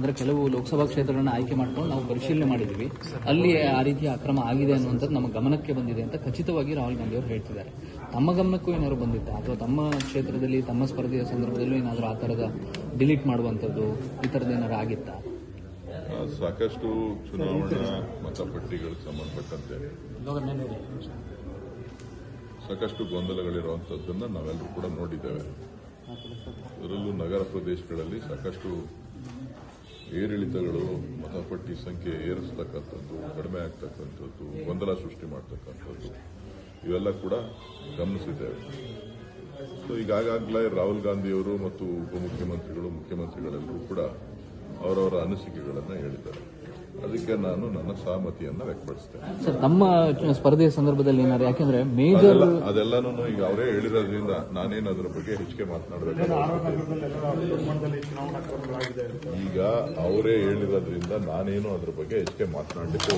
ಅಂದ್ರೆ ಕೆಲವು ಲೋಕಸಭಾ ಕ್ಷೇತ್ರಗಳನ್ನ ಆಯ್ಕೆ ಮಾಡ್ಕೊಂಡು ನಾವು ಪರಿಶೀಲನೆ ಮಾಡಿದ್ದೀವಿ. ಅಲ್ಲಿ ಆ ರೀತಿಯ ಅಕ್ರಮ ಆಗಿದೆ ಅನ್ನುವಂಥದ್ದು ನಮ್ಮ ಗಮನಕ್ಕೆ ಬಂದಿದೆ ಅಂತ ಖಚಿತವಾಗಿ ರಾಹುಲ್ ಗಾಂಧಿ ಅವರು ಹೇಳ್ತಿದ್ದಾರೆ. ತಮ್ಮ ಗಮನಕ್ಕೂ ಏನಾದ್ರು ಬಂದಿತ್ತಾ? ಅಥವಾ ತಮ್ಮ ಕ್ಷೇತ್ರದಲ್ಲಿ, ತಮ್ಮ ಸ್ಪರ್ಧೆಯ ಸಂದರ್ಭದಲ್ಲೂ ಏನಾದರೂ ಆ ಥರದ ಡಿಲೀಟ್ ಮಾಡುವಂಥದ್ದು ಈ ಥರದ್ದು ಏನಾದ್ರು ಆಗಿತ್ತಾ? ಸಾಕಷ್ಟು ಚುನಾವಣಾ ಮತಪಟ್ಟಿಗಳಿಗೆ ಸಂಬಂಧಪಟ್ಟಂತೆ ಸಾಕಷ್ಟು ಗೊಂದಲಗಳಿರುವಂಥದ್ದನ್ನು ನಾವೆಲ್ಲರೂ ಕೂಡ ನೋಡಿದ್ದೇವೆ. ಅದರಲ್ಲೂ ನಗರ ಪ್ರದೇಶಗಳಲ್ಲಿ ಸಾಕಷ್ಟು ಏರಿಳಿತಗಳು ಮತಪಟ್ಟಿ ಸಂಖ್ಯೆ ಏರಿಸ್ತಕ್ಕಂಥದ್ದು, ಕಡಿಮೆ ಆಗ್ತಕ್ಕಂಥದ್ದು, ಗೊಂದಲ ಸೃಷ್ಟಿ ಮಾಡ್ತಕ್ಕಂಥದ್ದು, ಇವೆಲ್ಲ ಕೂಡ ಗಮನಿಸಿದ್ದೇವೆ. ಸೊ ಈಗಾಗಲೇ ರಾಹುಲ್ ಗಾಂಧಿಯವರು ಮತ್ತು ಉಪಮುಖ್ಯಮಂತ್ರಿಗಳು, ಮುಖ್ಯಮಂತ್ರಿಗಳೆಲ್ಲರೂ ಕೂಡ ಅವರವರ ಅನಿಸಿಕೆಗಳನ್ನು ಹೇಳಿದ್ದಾರೆ. ಅದಕ್ಕೆ ನಾನು ನನ್ನ ಸಹಮತಿಯನ್ನು ವ್ಯಕ್ತಪಡಿಸ್ತೇನೆ. ಸರ್ ತಮ್ಮ ಸ್ಪರ್ಧೆಯ ಸಂದರ್ಭದಲ್ಲಿ ಏನಾದ್ರು ಯಾಕೆಂದ್ರೆ ಮೇಜರ್ ಅದೆಲ್ಲ ಅದೆಲ್ಲನೂ ಈಗ ಅವರೇ ಹೇಳಿರೋದ್ರಿಂದ ನಾನೇನು ಅದರ ಬಗ್ಗೆ ಹೆಚ್ಚಿಗೆ ಮಾತನಾಡಬೇಕು ಈಗ ಅವರೇ ಹೇಳಿರೋದ್ರಿಂದ ನಾನೇನು ಅದ್ರ ಬಗ್ಗೆ ಹೆಚ್ಚಿಗೆ ಮಾತನಾಡಲಿಕ್ಕೆ